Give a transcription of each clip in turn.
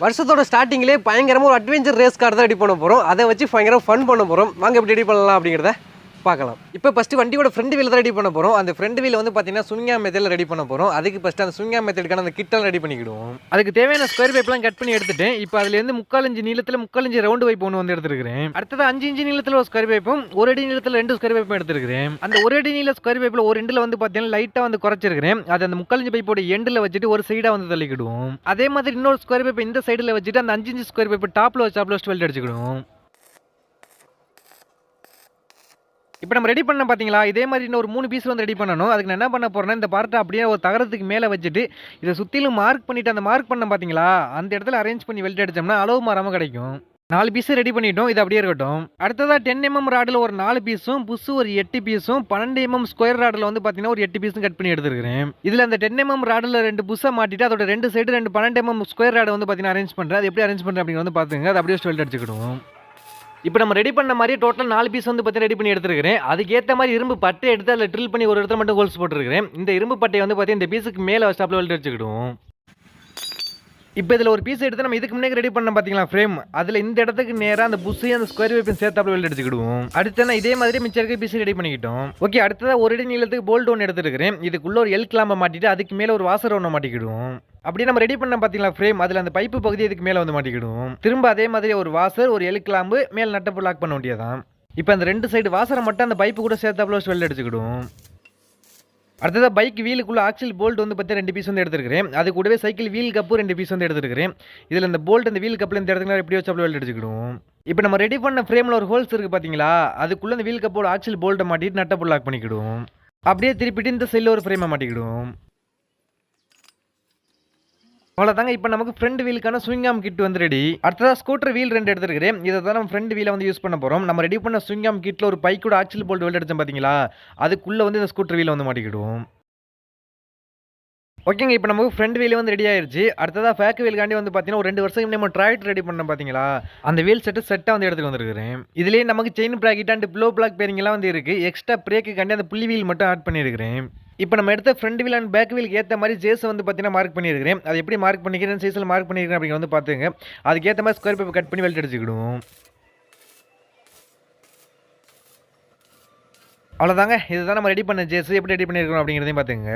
வருஷத்தோட ஸ்டார்டிங்லேயே பயங்கரமாக ஒரு அட்வென்ச்சர் ரேஸ் கார் தான் ரெடி பண்ண போகிறோம் அதை வச்சு பயங்கரம் ஃபன் பண்ண போகிறோம் வாங்க எப்படி ரெடி பண்ணலாம் அப்படிங்கிறத பார்க்கலாம். இப்போ ஃபஸ்ட்டு வண்டியோட ஃப்ரண்ட் வீல் தான் ரெடி பண்ண போகிறோம் அந்த ஃப்ரண்ட் வீல் வந்து பார்த்தீங்கன்னா சுங்கா மெத்தடில் ரெடி பண்ண போகிறோம் அதுக்கு ஃபஸ்ட்டு அந்த சுங்கா மெத்தடுக்கான அந்த கிட்டெல்லாம் ரெடி பண்ணிக்கிடுவோம். அதுக்கு தேவையான ஸ்கொயர் பைப்லாம் கட் பண்ணி எடுத்துட்டேன். இப்போ அதுலேருந்து முக்கால் இன்ச்சு நீளத்தில் முக்கால் இஞ்சி ரவுண்டு பைப் ஒன்று வந்து எடுத்துருக்கிறேன். அடுத்தது அஞ்சு இஞ்சி நீளத்தில் ஒரு ஸ்கொயர் பைப்பும் ஒரு அடி நீளத்தில் ரெண்டு ஸ்கொயர் பைப்பும் எடுத்துருக்கிறேன். அந்த ஒரு அடி நீள ஸ்கொயர் பைப்பில் ஒரு ரெண்டில் வந்து பார்த்தீங்கன்னா லைட்டாக வந்து குறைச்சிருக்கிறேன். அது அந்த முக்கால் இன்ச்சு பைப்போட எண்டில் வச்சுட்டு ஒரு சைடாக வந்து தள்ளிக்கிடுவோம். அதே மாதிரி இன்னொரு ஸ்கொயர் பைப் இந்த சைடில் வச்சுட்டு அந்த அஞ்சு இஞ்சி ஸ்கொயர் பைப் டாப்பில் வச்சு டாப்பில் வச்சு வெல்ட் அடிச்சுக்கிடுவோம். இப்போ நம்ம ரெடி பண்ண பார்த்தீங்களா இதே மாதிரி இன்னும் ஒரு மூணு பீஸ் வந்து ரெடி பண்ணணும். அதுக்கு நான் என்ன பண்ண போகிறேன்னா இந்த பார்ட்டை அப்படியே ஒரு தகரத்துக்கு மேலே வச்சுட்டு இதை சுற்றிலும் மார்க் பண்ணிவிட்டு அந்த மார்க் பண்ண பார்த்தீங்களா அந்த இடத்துல அரேஞ்ச் பண்ணி வெல்ட் அடித்தோம்னா அளவு மாறாமல் கிடைக்கும். நாலு பீஸ் ரெடி பண்ணிட்டோம். இது அப்படியே இருக்கட்டும். அடுத்ததாக டென் எம்எம் ராடில் ஒரு நாலு பீஸும் புஸ்ஸு ஒரு எட்டு பீஸும் பன்னெண்டு எம்எம் ஸ்கொயர் ராடில் வந்து பார்த்தீங்கன்னா ஒரு எட்டு பீஸும் கட் பண்ணி எடுத்துருக்கிறேன். இதில் அந்த டென் எம்எம் ராடில் ரெண்டு புஷ்ஷை மாட்டிட்டு அதோட ரெண்டு சைடு ரெண்டு பன்னெண்டு எம்எம் ஸ்கொயர் ராடை வந்து பார்த்தீங்கன்னா அரேஞ்ச் பண்ணுறேன் அது எப்படி அரேஞ்ச் பண்ணுறேன் அப்படின்னு வந்து பார்த்துங்க அது அப்படியே வெல்ட் அடிச்சுக்கிடுவோம். இப்போ நம்ம ரெடி பண்ண மாதிரி டோட்டல் நாலு பீஸ் வந்து பார்த்தீங்கன்னா ரெடி பண்ணி எடுத்துருக்கிறேன். அதுக்கேற்ற மாதிரி இரும்பு பட்டை எடுத்து அதில் ட்ரில் பண்ணி ஒரு இடத்துல மட்டும் ஹோல்ஸ் போட்டுருக்கிறேன். இந்த இரும்பு பட்டையை வந்து பார்த்தீங்கன்னா இந்த பீஸுக்கு மேலே ஸ்டாப்பில் வெல்ட் அடிச்சுக்கிடுவோம். இப்போ இதில் ஒரு பீஸ் எடுத்து நம்ம இதுக்கு முன்னாடி ரெடி பண்ண பார்த்தீங்களா ஃப்ரேம் அதில் இந்த இடத்துக்கு நேராக அந்த புஷையும் அந்த ஸ்கொயர் வேப்பையும் சேர்த்தாப்புல வெல்ட் எடுத்துக்கிடுவோம் அடுத்தனா இதே மாதிரி மிச்சம் இருக்க பீஸ் ரெடி பண்ணிக்கிட்டோம். ஓகே அடுத்ததாக ஒரு அடி நீளத்துக்கு போல்ட் ஒன்று எடுத்துருக்கிறேன். இதுக்குள்ளே ஒரு எல் கிளாம்பை மாட்டிட்டு அதுக்கு மேலே ஒரு வாசர் ஒன்று மாட்டிக்கிடுவோம். அப்படியே நம்ம ரெடி பண்ண பார்த்தீங்களா ஃப்ரேம் அதில் அந்த பைப்பு பகுதி இதுக்கு மேலே வந்து மாட்டிக்கிடுவோம் திரும்ப அதே மாதிரி ஒரு வாசர் ஒரு எல் கிளாம்பு மேல் நட்டப்பு லாக் பண்ண வேண்டியதான் இப்போ அந்த ரெண்டு சைடு வாசரை மட்டும் அந்த பைப்பு கூட சேர்த்தாப்புல வெல்ட் அடிச்சுக்கிடுவோம் அடுத்ததாக பைக் வீலுக்குள்ள ஆக்சில் போல்ட் வந்து பற்றி ரெண்டு பீஸ் வந்து எடுத்துருக்கிறேன். அது கூடவே சைக்கிள் வீல் கப்பு ரெண்டு பீஸ் வந்து எடுத்துருக்கிறேன். இதில் இந்த போல்ட் இந்த வீல் கப்பில் இந்த இடத்துல எப்படி வச்சு வெல்ட் அடிச்சுக்கிடுவோம் இப்போ நம்ம ரெடி பண்ண ஃப்ரேமில் ஒரு ஹோல்ஸ் இருக்குது பார்த்தீங்களா அதுக்குள்ளே இந்த வீல் கப்போட ஆக்சில் போல்ட்டை மாட்டிட்டு நட்டை லாக் பண்ணிக்கிடுவோம் அப்படியே திருப்பிட்டு இந்த சைடில் ஒரு ஃப்ரேமை மாட்டிக்கிடுவோம் அவ்வளோதாங்க இப்போ நமக்கு ஃப்ரண்ட் வீலுக்கான ஸ்விங்காம் கிட் வந்து ரெடி அடுத்ததாக ஸ்கூட்டர் வீல் ரெண்டு எடுத்துருக்கிறேன் இதை தான் நம்ம ஃப்ரண்ட் வீலை வந்து யூஸ் பண்ண போகிறோம் நம்ம ரெடி பண்ண ஸ்விங்காம் கிட்டில் ஒரு பைக்கோட ஆக்சில் போல்ட் வெல்ட் அடித்தோம் பார்த்தீங்களா அதுக்குள்ளே வந்து இந்த ஸ்கூட்டர் வீலை வந்து மாட்டிக்கிடுவோம். ஓகேங்க இப்போ நமக்கு ஃப்ரண்ட் வீல் வந்து ரெடி ஆயிருச்சு. அடுத்ததாக ஃபேக் வீல்காண்டி வந்து பார்த்தீங்கன்னா ஒரு ரெண்டு வருஷம் நம்ம ட்ராக்டர் ரெடி பண்ணோம் பார்த்தீங்களா அந்த வீல் செட்டு செட்டாக வந்து எடுத்துகிட்டு வந்துருக்கிறேன். இதுலேயே நமக்கு chain bracket and pillow block பேரிங்கெல்லாம் வந்து இருக்குது எக்ஸ்ட்ரா பிரேக்குக்காண்டி அந்த புள்ளி வீல் மட்டும் ஆட் பண்ணியிருக்கிறேன் இப்போ நம்ம எடுத்த ஃப்ரண்ட் வீல் அண்ட் பேக் வீலுக்கு ஏற்ற மாதிரி ஜேஸ் வந்து பார்த்தீங்கன்னா மார்க் பண்ணியிருக்கிறேன் அது எப்படி மார்க் பண்ணிக்கிறேன்? சைஸில் மார்க் பண்ணியிருக்கிறேன் அப்படிங்கிற வந்து பார்த்துங்க அதுக்கேற்ற மாதிரி ஸ்கொயர் பேப்பர் கட் பண்ணி வெல்ட் அடிச்சுக்கிடுவோம். அவ்வளோதாங்க இதுதான் நம்ம ரெடி பண்ண ஜேஸ் எப்படி ரெடி பண்ணியிருக்கோம் அப்படிங்கிறதையும் பார்த்துங்க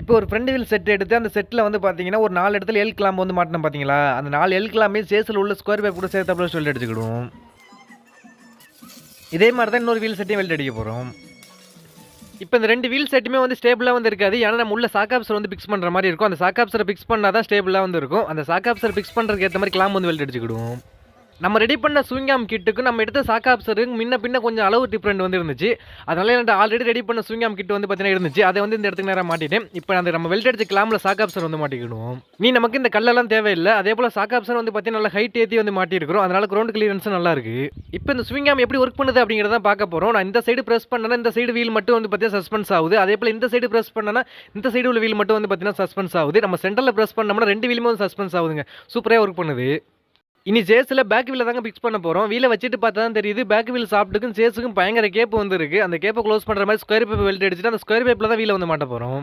இப்போ ஒரு ஃப்ரண்ட் வீல் செட் எடுத்து அந்த செட்டில் வந்து பார்த்தீங்கன்னா ஒரு நாலு இடத்துல எல் கிளாம்பு வந்து மாட்டணும் பார்த்தீங்களா அந்த நாலு எல் கிளாம்பே ஜேஸில் உள்ள ஸ்கொயர் பேப் கூட சேர்த்தாப்புல சொல்லி அடிச்சுக்கிடுவோம். இதே மாதிரி தான் இன்னொரு வீல் செட்டையும் வெல்ட் அடிக்க போகிறோம் இப்போ இந்த ரெண்டு வீல் செட்டுமே வந்து ஸ்டேபிளாக வந்து இருக்காது. ஏன்னா நம்ம உள்ள சாக்காப்சர் வந்து பிக்ஸ் பண்ணுற மாதிரி இருக்கும். அந்த சாக்காப்சரை பிக்ஸ் பண்ணால் தான் ஸ்டேபிளாக வந்து இருக்கும். அந்த சாக்காப்சர் பிக்ஸ் பண்ணுறதுக்கு ஏற்ற மாதிரி கிளாம் வந்து வெல்ட் அடிச்சுக்கிடுவோம். நம்ம ரெடி பண்ண சுவிங்காம் கிட்டுக்கு நம்ம எடுத்த சாக்காப்சருக்கு முன்ன பின்ன கொஞ்சம் அளவு டிஃப்ரெண்ட் வந்து இருந்துச்சு அதனால என்கிட்ட ஆல்ரெடி ரெடி பண்ண சுவிங்காம் கிட் வந்து பார்த்தீங்கன்னா இருந்துச்சு. அதை வந்து இந்த இடத்துக்கு நேரம் மாட்டிட்டேன். இப்போ அந்த நம்ம வெல்ட் அடிச்ச கிளாமில் சாக்காப்சர் வந்து மாட்டிக்கிடுவோம். நீ நமக்கு இந்த கல்லெல்லாம் தேவையில்லை. அதே போல் சாக்காப்சர் வந்து பார்த்தீங்கன்னா நல்லா ஹைட் ஏற்றி வந்து மாட்டிருக்கிறோம் அதனால கிரௌண்ட் கிளியரன்ஸும் நல்லா இருக்கு. இப்போ இந்த சுவிங்காம் எப்படி ஒர்க் பண்ணுது அப்படிங்கிறத பார்க்க போகிறோம் நான் இந்த சைடு ப்ரெஸ் பண்ணனா இந்த சைடு வீல் மட்டும் வந்து பார்த்தீங்கன்னா சஸ்பென்ஸ் ஆகுது. அதே போல் இந்த சைடு ப்ரெஸ் பண்ணனா இந்த சைடு உள்ள வீல் மட்டும் வந்து பார்த்தீங்கன்னா சஸ்பென்ஸ் ஆகுது. நம்ம சென்டரில் ப்ரெஸ் பண்ணோம்னா ரெண்டு வீலுமே வந்து சஸ்பென்ஸ் ஆகுதுங்க. சூப்பராக ஒர்க் பண்ணுது. இனி சேஸில் பேக் வீல தாங்க ஃபிக்ஸ் பண்ண போகிறோம் வீலை வச்சுட்டு பார்த்தா தான் தெரியுது. பேக் வீல் சாப்பிட்டுக்கும் சேஸுக்கும் பயங்கர கேப் வந்துருக்கு. அந்த கேப்பை க்ளோஸ் பண்ணுற மாதிரி ஸ்கொயர் பேப்பர் வெல்ட் அடிச்சுட்டு அந்த ஸ்கொயர் பேப்பில் தான் வீலை வந்து மாட்ட போகிறோம்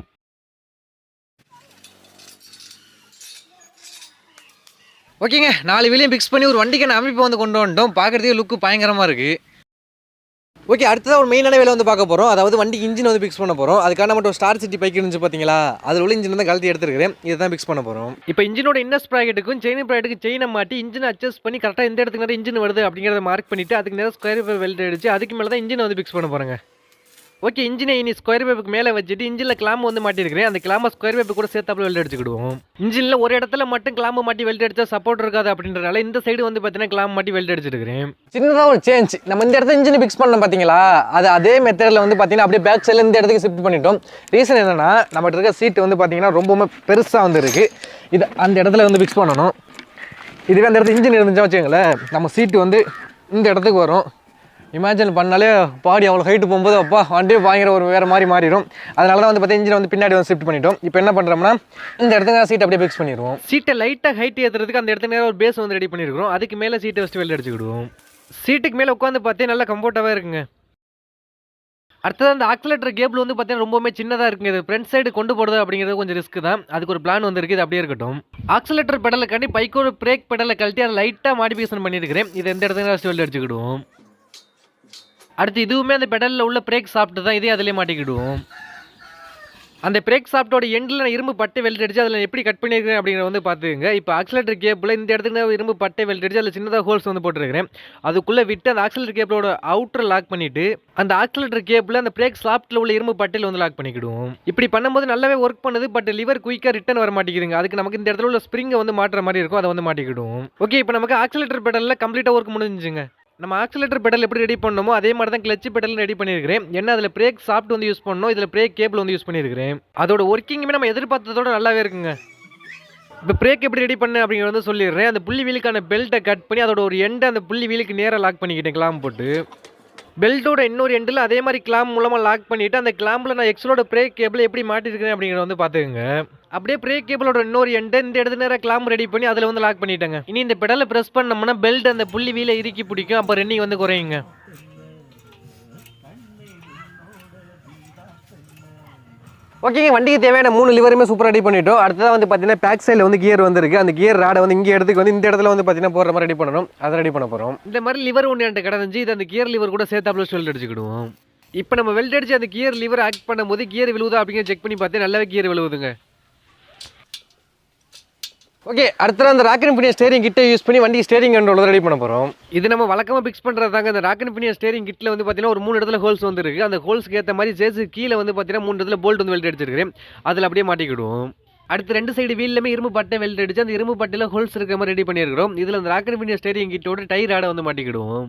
ஓகேங்க நாலு வீலையும் ஃபிக்ஸ் பண்ணி ஒரு வண்டிக்கான அமைப்பு வந்து கொண்டு வந்துட்டோம் பார்க்குறதுக்கு லுக்கு பயங்கரமாக இருக்குது ஓகே அடுத்ததாக ஒரு மெயினான வேலை வந்து பார்க்க போகிறோம் அதாவது வண்டி இன்ஜின் வந்து ஃபிக்ஸ் பண்ண போகிறோம் அதுக்கான மட்டும் ஸ்டார் சிட்டி பைக் இருந்துச்சு பார்த்தீங்களா அதில் உள்ள இன்ஜின் வந்து கழட்டி எடுத்துருக்கிறேன். இதை தான் ஃபிக்ஸ் பண்ண போகிறோம் இப்போ இன்ஜினோட இன்னஸ் ப்ராக்கெட்டுக்கும் செயின் ப்ராக்கெட்டுக்கு செயினை மாட்டி இன்ஜின் அட்ஜஸ்ட் பண்ணி கரெக்டாக எந்த இடத்துக்கு நேரம் இன்ஜின் வருது அப்படிங்கிறத மார்க் பண்ணிவிட்டு அதுக்கு நேரம் ஸ்கொயர் வெல்ட் அடிச்சு அதுக்கு மேலே தான் இன்ஜின் வந்து ஃபிக்ஸ் பண்ண போகிறேங்க ஓகே இன்ஜினை இனி ஸ்கொயர் வேப்புக்கு மேலே வச்சுட்டு இன்ஜினில் கிளாம்பு வந்து மாட்டிருக்கிறேன். அந்த கிளாம்பை ஸ்கொயர் வேப்பு கூட சேர்த்தாப்புல வெல்ட் அடிச்சுக்கிடுவோம். இன்ஜினில் ஒரு இடத்துல மட்டும் கிளாம்பு மாட்டி வெல்ட் அடிச்சா சப்போர்ட் இருக்காது அப்படின்றனால இந்த சைடு வந்து பார்த்தீங்கன்னா கிளாம்பு மாட்டி வெல்ட் அடிச்சிருக்கிறேன். சின்னதாக ஒரு சேஞ்ச் நம்ம இந்த இடத்துல இன்ஜின் ஃபிக்ஸ் பண்ணோம் பார்த்தீங்களா அது அதே மெத்தடில் வந்து பார்த்தீங்கன்னா அப்படியே பேக் சைடில் இந்த இடத்துக்கு ஷிஃப்ட் பண்ணிட்டோம். ரீசன் என்னன்னா நம்மகிட்ட இருக்க சீட் வந்து பார்த்தீங்கன்னா ரொம்பவுமே பெருசாக வந்து இருக்கு. இது அந்த இடத்துல வந்து ஃபிக்ஸ் பண்ணணும். இதுவே அந்த இடத்துல இன்ஜின் இருந்துச்சா வச்சுக்கோங்களேன் நம்ம சீட்டு வந்து இந்த இடத்துக்கு வரும். இமேஜின் பண்ணாலே பாடி அவ்வளோ ஹைட்டு போகும்போது அப்பா வண்டியே பயங்கர ஒரு வேறு மாதிரி மாறிடும். அதனால தான் வந்து பார்த்தா இன்ஜின் வந்து பின்னாடி வந்து ஷிஃப்ட் பண்ணிட்டோம். இப்போ என்ன பண்ணுறோம்னா இந்த இடத்துக்கு சீட் அப்படியே ஃபிக்ஸ் பண்ணிடுவோம். சீட்டை லைட்டாக ஹைட் ஏற்றுறதுக்கு அந்த இடத்துல நேரம் ஒரு பேஸ் வந்து ரெடி பண்ணியிருக்கிறோம் அதுக்கு மேலே சீட்டை ஃபஸ்ட்டு வெளில அடிச்சுக்கிடுவோம். சீட்டுக்கு மேலே உட்காந்து பார்த்தே நல்லா கம்ஃபர்ட்டாகவே இருக்குங்க. அடுத்தது அந்த ஆக்சிலேட்டர் கேபிள் வந்து பார்த்தீங்கன்னா ரொம்பவுமே சின்னதாக இருக்குங்க. இது ஃப்ரண்ட் சைடு கொண்டு போகிறது அப்படிங்கிறது கொஞ்சம் ரிஸ்க் தான். அதுக்கு ஒரு பிளான் வந்து இருக்குது அப்படியே இருக்கட்டும். ஆக்சிலேட்டர் பெடலை கண்டி பைக்கோட பிரேக் பெடலை கழட்டி அதை லைட்டாக மாடிஃபிகேஷன் பண்ணியிருக்கிறேன். இது எந்த இடத்துல வெளில அடிச்சுக்கிடுவோம். அடுத்து இதுவுமே அந்த பெடலில் உள்ள பிரேக் சாப்பிட்டு தான் இதே அதிலே மாட்டிக்கிடுவோம். அந்த பிரேக் சாப்பிட்டோட எண்டில் நான் இரும்பு பட்டை வெல்ட் அடிச்சு அதில் எப்படி கட் பண்ணியிருக்கேன் அப்படிங்கிற வந்து பார்த்துக்கங்க. இப்போ ஆக்சிலேட்டர் கேப்பில் இந்த இடத்துக்கு நான் இரும்பு பட்டை வெல்ட் அடிச்சு அதில் சின்னதாக ஹோல்ஸ் வந்து போட்டிருக்கிறேன். அதுக்குள்ளே விட்டு அந்த ஆக்சிலேட்டர் கேப்பிளோட அவுட்டர் லாக் பண்ணிவிட்டு அந்த ஆக்சிலேட்டர் கேப்பில் அந்த பிரேக் ஸ்லாப்ட்டில் உள்ள இரும்பு பட்டையில் வந்து லாக் பண்ணிக்கிடுவோம். இப்படி பண்ணும்போது நல்லாவே ஒர்க் பண்ணுது பட் லிவர் குயிக்காக ரிட்டர்ன் வர மாட்டேங்குதுங்க. அதுக்கு நமக்கு இந்த இடத்துல உள்ள ஸ்ப்ரிங்கை வந்து மாட்டுற மாதிரி இருக்கும் அதை வந்து மாட்டிக்கிடுவோம். ஓகே இப்போ நமக்கு ஆக்சிலேட்டர் பெடலில் கம்ப்ளீட்டாக ஒர்க் முடிஞ்சுங்க நம்ம ஆக்சிலேட்டர் பெடல் எப்படி ரெடி பண்ணணுமோ அதே மாதிரி தான் கிளச் பெடல் ரெடி பண்ணியிருக்கிறேன். என்ன அதில் பிரேக் சாஃப்ட் வந்து யூஸ் பண்ணணும் இதில் பிரேக் கேபிள் வந்து யூஸ் பண்ணியிருக்கிறேன். அதோட ஒர்க்கிங்குமே நம்ம எதிர்பார்த்ததோட நல்லாவே இருக்குங்க. இப்போ பிரேக் எப்படி ரெடி பண்ண அப்படிங்கிறத வந்து சொல்லிடுறேன். அந்த புள்ளி வீலுக்கான பெல்ட்டை கட் பண்ணி அதோட ஒரு எண்டை அந்த புள்ளி வீலுக்கு நேராக லாக் பண்ணிக்கிட்டேன் கிளாம் போட்டு. பெல்ட்டோட இன்னொரு எண்டில் அதே மாதிரி கிளாம் மூலமாக லாக் பண்ணிவிட்டு அந்த கிளாம்பில் நான் எக்ஸலோட பிரேக் கேபிள் எப்படி மாட்டிருக்கிறேன் அப்படிங்கிறத வந்து பார்த்துக்கோங்க. அப்படியே பிரேக் கேபிளோட இன்னொரு எண்டை இந்த இடத்துல நேரம் கிளாம் ரெடி பண்ணி அதில் வந்து லாக் பண்ணிட்டேங்க. இனி இந்த பெடலை ப்ரெஸ் பண்ணோம்னா பெல்ட் அந்த புள்ளி வீலை இறுக்கி பிடிக்கும் அப்போ ரன்னிங் வந்து குறையுங்க. ஓகேங்க வண்டிக்கு தேவையான மூணு லிவருமே சூப்பராக ரெடி பண்ணிட்டோம். அடுத்ததாக வந்து பார்த்தீங்கன்னா பேக் சைடில் வந்து கியர் வந்துருக்கு. அந்த கியர் ராடை வந்து இங்கே இடத்துக்கு வந்து இந்த இடத்துல வந்து பார்த்தீங்கன்னா போகிற மாதிரி ரெடி பண்ணணும். அதை ரெடி பண்ண போகிறோம் இந்த மாதிரி லிவர் ஒன்று என்கிட்ட கிடந்துச்சு. இது அந்த கியர் லிவர் கூட சேர்த்தாப்புல வெல்ட் அடிச்சுக்கிடுவோம். இப்போ நம்ம வெல்ட் அடிச்சு அந்த கியர் லிவர் ஆக்ட் பண்ணும்போது கியர் விழுவுதா அப்படிங்கிற செக் பண்ணி பார்த்தேன் நல்லாவே கியர் விழுவுதுங்க. ஓகே அடுத்த அந்த ராக்கன் பினியன் ஸ்டேரிங் கிட்டே யூஸ் பண்ணி வண்டி ஸ்டேரிங் கண்ட்ரோல் ரெடி பண்ண போகிறோம் இது நம்ம வழக்கமாக ஃபிக்ஸ் பண்ணுறது தாங்க. அந்த ராக்கன் பினியன் ஸ்டேரிங் கிட்டில் வந்து பார்த்தீங்கன்னா ஒரு மூணு இடத்துல ஹோல்ஸ் வந்துருக்கு அந்த ஹோல்ஸ்க்கு ஏற்ற மாதிரி ஜேசு கீழே வந்து பார்த்தீங்கன்னா மூணு இடத்துல போல்ட் வந்து வெல்ட் அடிச்சிருக்கிறேன். அதில் அப்படியே மாட்டிக்கிடுவோம். அடுத்து ரெண்டு சைடு வீல்லுமே இரும்பு பட்டை வெல்ட் அடிச்சு அந்த இரும்பு பட்டையில் ஹோல்ஸ் இருக்கிற மாதிரி ரெடி பண்ணியிருக்கிறோம். இதில் அந்த ராக்கன் பினியன் ஸ்டேரிங் கிட்டோட டயர் ஆடை வந்து மாட்டிக்கிடுவோம்.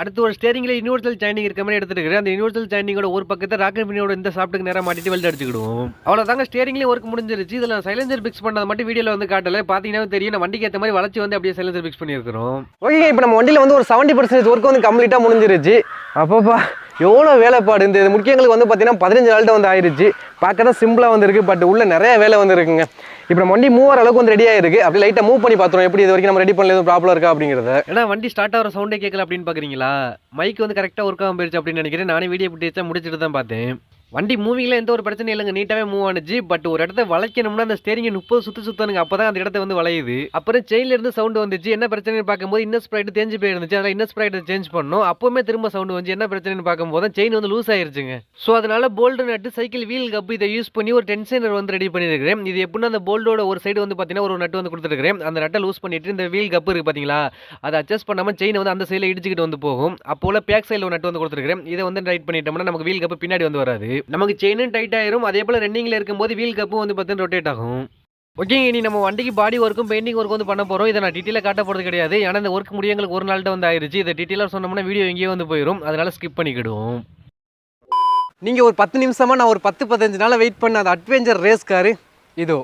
அடுத்து ஒரு ஸ்டேரிங்கில் யூனிவர்சல் ஜாயினிங் இருக்க மாதிரி எடுத்துருக்கிறேன் அந்த யூனிவர்சல் ஜாயினிங்கோட ஒரு பக்கத்தை ராக்கெட் பினியோட இந்த சாப்பிட்டுக்கு நேரம் மாட்டிட்டு வெல்ட் அடிச்சுக்கிடுவோம். அவ்வளோதாங்க ஸ்டேரிங்லேயும் ஒர்க் முடிஞ்சிருச்சு. இதில் சைலன்சர் ஃபிக்ஸ் பண்ணது மட்டும் வீடியோவில் வந்து காட்டல. பார்த்தீங்கன்னா தெரியும் நான் வண்டிக்கு ஏற்ற மாதிரி வளர்ச்சி வந்து அப்படியே சைலன்சர் ஃபிக்ஸ் பண்ணியிருக்கிறோம். ஓகே இப்போ நம்ம வண்டியில் வந்து ஒரு செவன்ட்டி பர்சன்டேஜ் ஒர்க் வந்து கம்ப்ளீட்டாக முடிஞ்சிருச்சு. அப்பப்பா எவ்வளோ வேலைப்பாடு இந்த முக்கியங்களுக்கு வந்து பார்த்தீங்கன்னா பதினஞ்சு நாள்கிட்ட வந்து ஆயிடுச்சு பார்க்க தான் சிம்பிளாக வந்துருக்கு பட் உள்ளே நிறைய வேலை வந்துருக்குங்க. இப்போ நம்ம வண்டி மூவ் அளவுக்கு வந்து ரெடி ஆயிருக்கு. அப்படி லைட்டாக மூவ் பண்ணி பார்த்துருவோம். எப்படி இது வரைக்கும் நம்ம ரெடி பண்ணல எதுவும் ப்ராப்ளம் இருக்கா அப்படிங்கிறத. ஏன்னா வண்டி ஸ்டார்ட் ஆகிற சவுண்டே கேட்கல அப்படின்னு பார்க்குறீங்களா மைக் வந்து கரெக்டாக ஒர்க் ஆகும் போயிருச்சு அப்படின்னு நினைக்கிறேன். நானே வீடியோ பிடிச்சா முடிச்சுட்டு தான் பார்த்தேன். வண்டி மூவிங்கில் எந்த ஒரு பிரச்சனையும் இல்லைங்க. நீட்டாகவே மூவ் ஆனிச்சு. பட் ஒரு இடத்த வளைக்கணும்னா அந்த ஸ்டேரிங்கை முப்பது சுற்று சுத்தனுங்க அப்போ தான் அந்த இடத்த வந்து வளையுது. அப்புறம் செயின்ல இருந்து வந்துச்சு. என்ன பிரச்சனைன்னு பார்க்கும்போது இன்னர் ஸ்ப்ரைட் தேஞ்சு போயிருந்துச்சு. அதில் இன்னர் ஸ்ப்ரைட் சேஞ்ச் பண்ணோம். அப்போவுமே திரும்ப சவுண்டு வந்து என்ன பிரச்சனைன்னு பார்க்கும்போது செயின் வந்து லூஸ் ஆயிருச்சுங்க. ஸோ அதனால bolt nut cycle wheel cup இதை யூஸ் பண்ணி ஒரு டென்ஷனர் வந்து ரெடி பண்ணியிருக்கிறேன் இது எப்படின்னா அந்த போல்டோட ஒரு சைடு வந்து பார்த்தீங்கன்னா ஒரு நட்டு வந்து கொடுத்துருக்கிறேன். அந்த நட்டை லூஸ் பண்ணிட்டு இந்த வீல் கப்பு இருக்குது பார்த்தீங்களா அதை அட்ஜஸ்ட் பண்ணாமல் செயின் வந்து அந்த சைடில் இடிச்சுக்கிட்டு வந்து போகும். அப்போல பேக் சைடில் ஒரு நட்டு வந்து கொடுத்துருக்கிறேன். இதை வந்து ரைட் பண்ணிட்டோம்னா நமக்கு வீல் கப்பு பின்னாடி வந்து வராது. நமக்கு செயினும் டைட் ஆயிரும். அதே போல் ரன்னிங்கில் இருக்கும்போது வீல் கப்பும் வந்து பார்த்தீங்கன்னா ரொட்டேட் ஆகும். ஓகேங்க இனி நம்ம வண்டிக்கு பாடி ஒர்க்கும் பெயிண்டிங் ஒர்க் வந்து பண்ண போகிறோம் இதை நான் டீட்டெயிலாக காட்ட போகிறது கிடையாது. ஏன்னா இந்த ஒர்க் முடிய எங்களுக்கு ஒரு நாள்கிட்ட வந்து ஆயிடுச்சு இதை டீட்டெயிலாக சொன்னோம்னா வீடியோ எங்கேயோ வந்து போயிடும் அதனால் ஸ்கிப் பண்ணிக்கிடுவோம். நீங்கள் ஒரு பத்து நிமிஷமாக நான் ஒரு பத்து பதினஞ்சு நாள் வெயிட் பண்ண அந்த அட்வென்ச்சர் ரேஸ் காரு இதோ.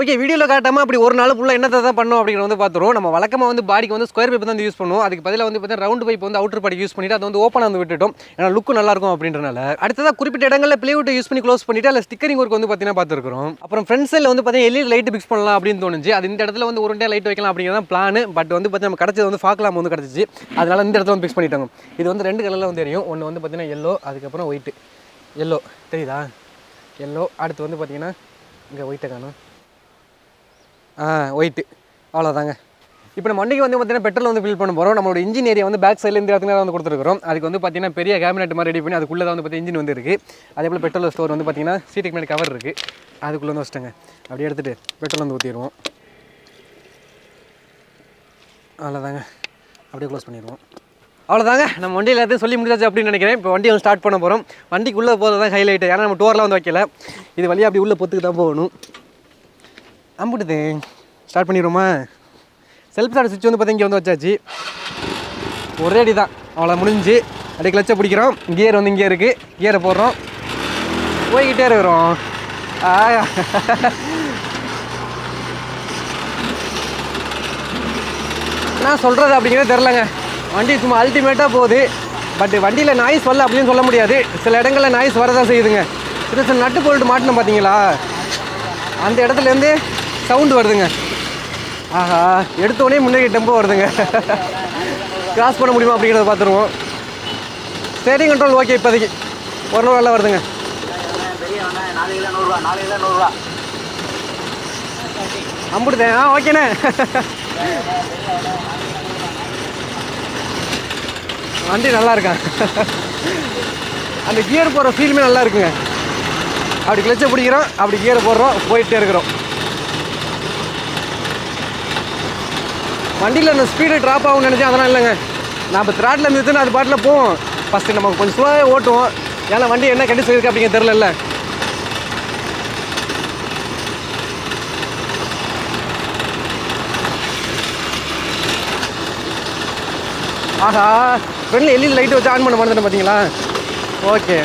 ஓகே வீடியோவில் காட்டாமல் அப்படி ஒரு நாள் ஃபுல்லாக என்னத்தை தான் பண்ணோம் அப்படிங்கிற வந்து பார்த்துருவோம். நம்ம வழக்கமாக வந்து பாடிக்கு வந்து ஸ்கொயர் பைப் தான் யூஸ் பண்ணுவோம். அதுக்கு பதிலாக வந்து பார்த்தீங்கன்னா ரவுண்ட் பைப் வந்து அவுட்டர் பாடி யூஸ் பண்ணிட்டு அதை வந்து ஓப்பனாக வந்து விட்டுட்டோம். ஏன்னா லுக்கு நல்லா இருக்கும் அப்படின்றனால. அடுத்ததாக குறிப்பிட்ட இடங்களில் பிளேவுட்டை யூஸ் பண்ணி க்ளோஸ் பண்ணிட்டு அதில் ஸ்டிக்கரிங் ஒர்க் வந்து பார்த்தீங்கன்னா பார்த்துருக்கோம் அப்புறம் ஃப்ரண்ட் சைடில் வந்து பார்த்தீங்கன்னா எல்இடி லைட் பிக்ஸ் பண்ணலாம் அப்படின்னு தோணுச்சு. அது இந்த இடத்துல வந்து ஒரு லைட் வைக்கலாம் அப்படிங்கிறத பிளான் பட் வந்து பார்த்தீங்கன்னா நம்ம கிடச்சது வந்து ஃபாக்லாம் வந்து கிடச்சிச்சு. அதனால இந்த இடத்துல வந்து பிக்ஸ் பண்ணிட்டாங்க இது வந்து ரெண்டு கலரில் வந்து தெரியும் ஒன்று வந்து பார்த்தீங்கன்னா எல்லோ அதுக்கப்புறம் ஒயிட்டு எல்லோ. தெரியுதா? எல்லோ. அடுத்து வந்து பார்த்தீங்கன்னா இங்கே ஒயிட்டை காணும். ஆ ஒயிட்டு அவ்வளோதாங்க இப்போ நம்ம வண்டிக்கு வந்து பார்த்தீங்கன்னா பெட்ரோல் வந்து ஃபில் பண்ண போகிறோம் நம்மளோட இன்ஜின் ஏரியா வந்து பேக் சைடில் இந்த இடத்துல வந்து கொடுத்துருக்கோம் அதுக்கு வந்து பார்த்தீங்கன்னா பெரிய கேபினெட் மாதிரி ரெடி பண்ணி அதுக்குள்ளே தான் வந்து பார்த்தீங்கன்னா இன்ஜின் வந்து இருக்குது அதே போல் பெட்ரோல் ஸ்டோர் வந்து பார்த்தீங்கன்னா சீட்டுக்கு மேலே கவர் இருக்குது அதுக்குள்ளே வந்து வச்சிட்டேங்க. அப்படியே எடுத்துகிட்டு பெட்ரோல் வந்து ஊற்றிடுவோம் அவ்வளோதாங்க அப்படியே க்ளோஸ் பண்ணிடுவோம். அவ்வளோதாங்க நம்ம வண்டியில் எல்லாத்தையும் சொல்லி முடிச்சாச்சு அப்படின்னு நினைக்கிறேன். இப்போ வண்டி வந்து ஸ்டார்ட் பண்ண போகிறோம் வண்டிக்குள்ளே போகிறது தான் ஹைலைட் ஏன்னா நம்ம டோர்லாம் வந்து வைக்கல. இது வழியாக அப்படி உள்ளே பொத்துக்கு தான் போகணும். அம்புட்டுது. ஸ்டார்ட் பண்ணிடுவோமா? செல்ஃப் ஸ்டார்ட் சுவிட்ச் வந்து பார்த்தா இங்கே வந்து வச்சாச்சு. ஒரே அடி தான். அவ்வளோ முடிஞ்சு அப்படியே கிளச்சை பிடிக்கிறோம். கியர் வந்து இங்கே இருக்குது கியரை போடுறோம். போய்கிட்டே இருக்கிறோம். நான் சொல்கிறது அப்படிங்கிறது தெரிலங்க வண்டி சும்மா அல்டிமேட்டாக போகுது. பட் வண்டியில் நாய்ஸ் வரல அப்படின்னு சொல்ல முடியாது. சில இடங்களில் நாய்ஸ் வரதான் செய்யுதுங்க. இது சில நட்டு போல்ட்டு மாட்டினோம் பார்த்தீங்களா அந்த இடத்துலேருந்து சவுண்டு வருதுங்க. ஆஹா எடுத்தோடனே முன்னாடி டெம்போ வருதுங்க. கிராஸ் பண்ண முடியுமா அப்படிங்கிறத பார்த்துருவோம் ஸ்டேரிங் கண்ட்ரோல் ஓகே இப்போதைக்கு. ஒரு நூறு நல்லா வருதுங்க. அம்புடுதேன். ஆ ஓகேண்ணே வண்டி நல்லா இருக்கான். அந்த கியர் போடுற ஃபீலுமே நல்லா இருக்குங்க. அப்படி கிளச்சை பிடிக்கிறோம் அப்படி கியரை போடுறோம் போயிட்டே இருக்கிறோம். வண்டியில் அந்த ஸ்பீடு ட்ராப் ஆகும்னு நினச்சேன் அதெல்லாம் இல்லைங்க. நான் இப்போ த்ராட்டில் அது பாட்டில் போவோம். ஃபஸ்ட்டு நம்ம கொஞ்சம் ஸ்லோவாக ஓட்டுவோம். ஏன்னா வண்டி என்ன கண்டிஷன் இருக்குது அப்படிங்க தெரிலல்ல ஆஹா. ஃப்ரெண்டில் எல்இடி லைட் வச்சு ஆன் பண்ண மாட்டேன் பார்த்தீங்களா ஓகே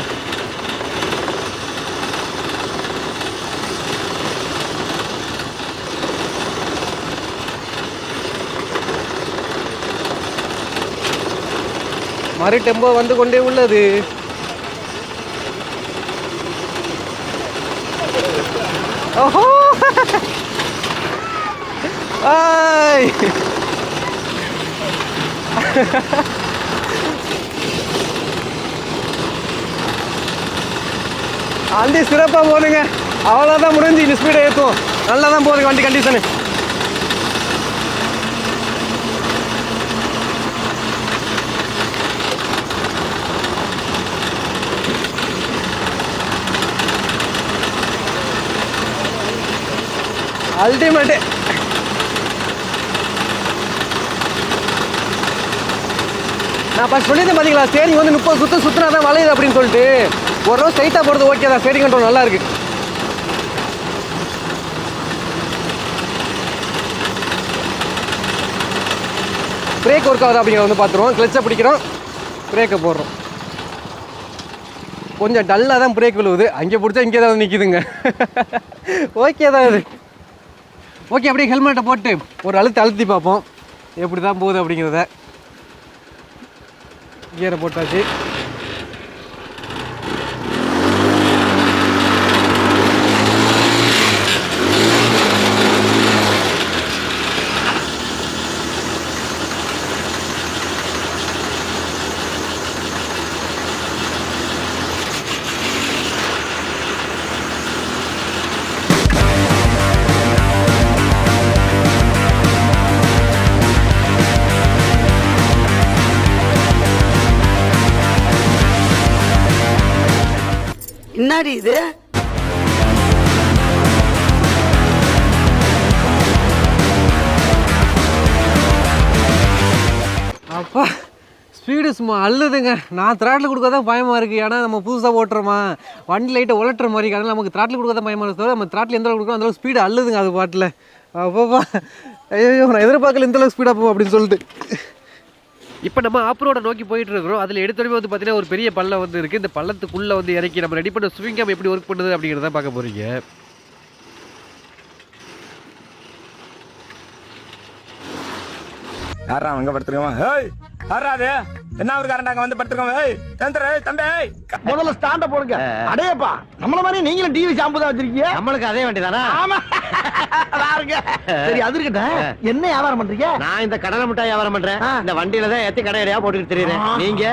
மறு டெம்போ வந்து கொண்டே உள்ளது. ஓஹோ! ஆய்! வண்டி சிறப்பாக போகுதுங்க அவ்வளோதான் முடிஞ்சு இந்த ஸ்பீடை ஏற்றுவோம் நல்லா தான் போகுதுங்க வண்டி கண்டிஷனு அல்டிமேட்டு நான் ஃபஸ்ட் சொல்லியிருந்தேன் பார்த்தீங்களா ஸ்டேரிங் வந்து முப்பது சுற்று சுற்றினா தான் வளையுது அப்படின்னு சொல்லிட்டு. ஒரு ரோஸ் ஸ்ட்ரைட்டாக போகிறது ஓகே தான். ஸ்டேரிங் கண்ட்ரோல் நல்லா இருக்கு. பிரேக் ஒர்க் ஆகுது அப்படிங்கிறத வந்து பார்த்துருவோம். கிளச்சை பிடிக்கிறோம். பிரேக்கை போடுறோம். கொஞ்சம் டல்லாக தான் பிரேக் விழுவுது. அங்கே பிடிச்சா இங்கே தான் நிற்கிதுங்க ஓகே தான் இது. ஓகே அப்படியே ஹெல்மெட்டை போட்டு ஒரு அழுத்து அழுத்தி பார்ப்போம். எப்படி தான் போகுது அப்படிங்கிறத. கியரை போட்டாச்சு. இன்னாடி இது? அப்பா ஸ்பீடு சும்மா அள்ளுதுங்க. நான் த்ராட்டில் கொடுக்க தான் பயமாக இருக்குது ஏன்னா நம்ம புதுசாக ஓட்டுறோமா? வண்டி லைட்டை உலட்டுற மாதிரி இருக்கு. நமக்கு த்ராட்டில் கொடுக்க தான் பயமாக இருக்குது நம்ம த்ராட்டில் எந்த அளவுக்கு கொடுக்கணும் அளவுக்கு ஸ்பீடு அள்ளுதுங்க அது பாட்டில். அப்பப்பா. ஐயோ நான் எதிர்பார்க்கல இந்த அளவுக்கு ஸ்பீடாக போகும் அப்படின்னு சொல்லிட்டு. இப்போ நம்ம ஆப்ரோட நோக்கி போயிட்டு இருக்கிறோம் அதில் எடுத்தோடனே வந்து பார்த்தீங்கன்னா ஒரு பெரிய பள்ளம் வந்து இருக்குது இந்த பள்ளத்துக்குள்ளே வந்து இறக்கி நம்ம ரெடி பண்ண ஸ்விங் கேம் எப்படி ஒர்க் பண்ணுது அப்படிங்கிறத பார்க்க போகிறீங்க யாரா அங்க படுத்துருக்கோம் ஹேய் யாரா அது? என்ன ஒரு காரண்டாங்க வந்து படுத்துருக்கோம் ஹேய் தம்பி தம்பி முதல்ல ஸ்டாண்ட போடுங்க. அடேப்பா நம்மள மாதிரி நீங்களும் டிவி ஷாம்பு தான் வச்சிருக்கீங்க? நம்மளுக்கு அதே வண்டி தானா ஆமா பாருங்க சரி அது இருக்கட்டும். என்ன வியாபாரம் பண்றீங்க? நான் இந்த கடலை மிட்டாய் வியாபாரம் பண்றேன். இந்த வண்டியில தான் ஏத்தி கடை போட்டுக்கிட்டு தெரியுறேன். நீங்க?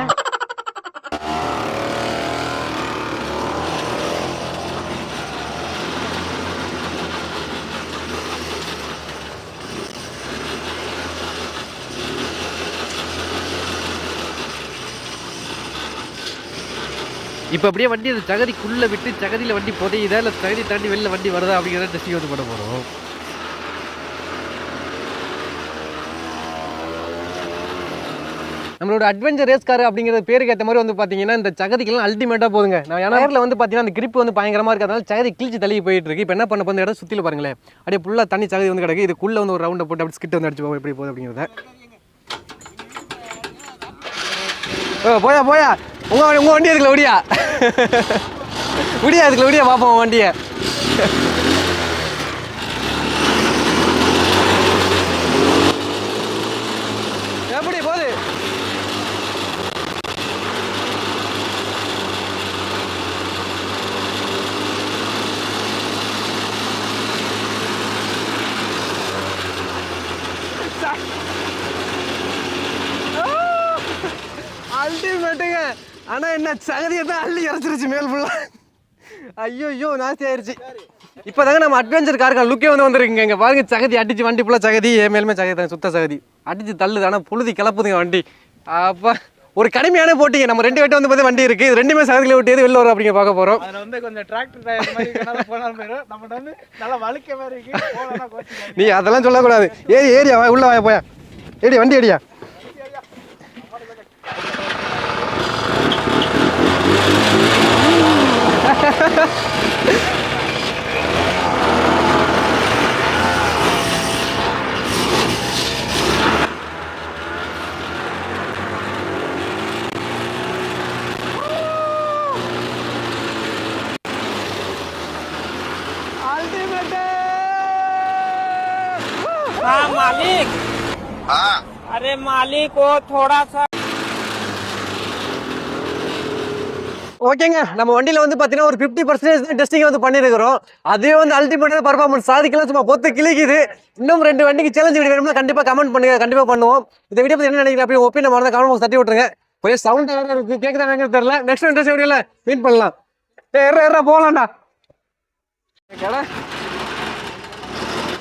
இப்போ அப்படியே வண்டி அந்த சகதிக்குள்ளே விட்டு சகதியில் வண்டி புதையுதா? இல்லை சகதி தாண்டி வெளில வண்டி வருதா? அப்படிங்கிறத டெஸ்டிங் வந்து பண்ண போகிறோம் நம்மளோட அட்வென்ச்சர் ரேஸ் கார் அப்படிங்கிற பேருக்கு ஏற்ற மாதிரி வந்து பார்த்தீங்கன்னா இந்த சகதிக்கெல்லாம் அல்டிமேட்டாக போதுங்க. நான் ஏன்னா வந்து பார்த்தீங்கன்னா அந்த கிரிப்பு வந்து பயங்கரமாக இருக்கிறதால சகதி கிழிச்சு தள்ளி போயிட்டு இருக்கு. இப்போ என்ன பண்ண போகிற இடம் சுற்றில பாருங்களேன். அப்படியே ஃபுல்லாக தண்ணி சகதி வந்து கிடக்கு. இதுக்குள்ளே வந்து ஒரு ரவுண்டை போட்டு அப்படி ஸ்கிட் வந்து அடிச்சு போகும் எப்படி போகுது அப்படிங்கிறத. ஓ போயா போயா. உங்கள் உங்கள் வண்டி இருக்குல்ல விடியா விடியா இருக்குல்ல விடியா பார்ப்போம் வண்டியை. எப்படி போகுது அல்டிமேட்டுங்க. ஆனா என்ன சகதியை தான் அள்ளி இறச்சிருச்சு மேல் ஃபுல்லா ஐயோ ஐயோ நாஸ்தி ஆயிருச்சு. இப்போதாங்க நம்ம அட்வென்ச்சர் காருக்கு லுக்கே வந்து வந்திருக்குங்க. இங்க பாருங்க சகதி அடிச்சு வண்டி ஃபுல்லாக சகதி என் மேலுமே சகதி தான் சுத்த சகதி. அடிச்சு தள்ளுது ஆனால் புழுதி கிளப்புதுங்க வண்டி. அப்பா ஒரு கடுமையான போட்டிங்க. நம்ம ரெண்டு பேட்டும் வந்து பார்த்து வண்டி இருக்கு. இது ரெண்டுமே சகதியில் விட்டு வெளில வரும் அப்படிங்க பார்க்க அதுல வந்து கொஞ்சம் டிராக்டர் டயர் மாதிரி இருக்கனால போனாலும் போயிடும். நம்ம வந்து நல்லா வழுக்க மாதிரி இருக்கு. நீ அதெல்லாம் சொல்லக்கூடாது. ஏறி ஏரியா வா உள்ள வாயா போயா. ஏடி வண்டி ஏடியா हाँ मालिक। अरे मालिक वो थोड़ा सा ஓகேங்க நம்ம வண்டியில வந்து பாத்தீங்கன்னா ஒரு ஃபிஃப்டி பர்சன்டேஜ் டெஸ்டிங் வந்து பண்ணிருக்கிறோம். அதே வந்து அல்டிமேட்டான பர்ஃபார்மன்ஸ் சாதிக்கலாம் சும்மா பொத்து கிளிக்குது இன்னும் ரெண்டு வண்டிக்கு சேலஞ்ச் வீடியோ வேணும்னா கண்டிப்பா கமெண்ட் பண்ணுங்க கண்டிப்பா பண்ணுவோம். இந்த வீடியோ பத்தி என்ன நினைக்கிறேன் அப்படி ஒப்பீனியன் மறந்து கமெண்ட் பாக்ஸ் தட்டி விட்டுருங்க. கொஞ்சம் சவுண்ட் இருக்கு. கேக்குதா தெரியல. நெக்ஸ்ட் இன்ட்ரெஸ்ட் வீடியோல மீட் பண்ணலாம். ஏ போகலாம்டா போலாம்டா.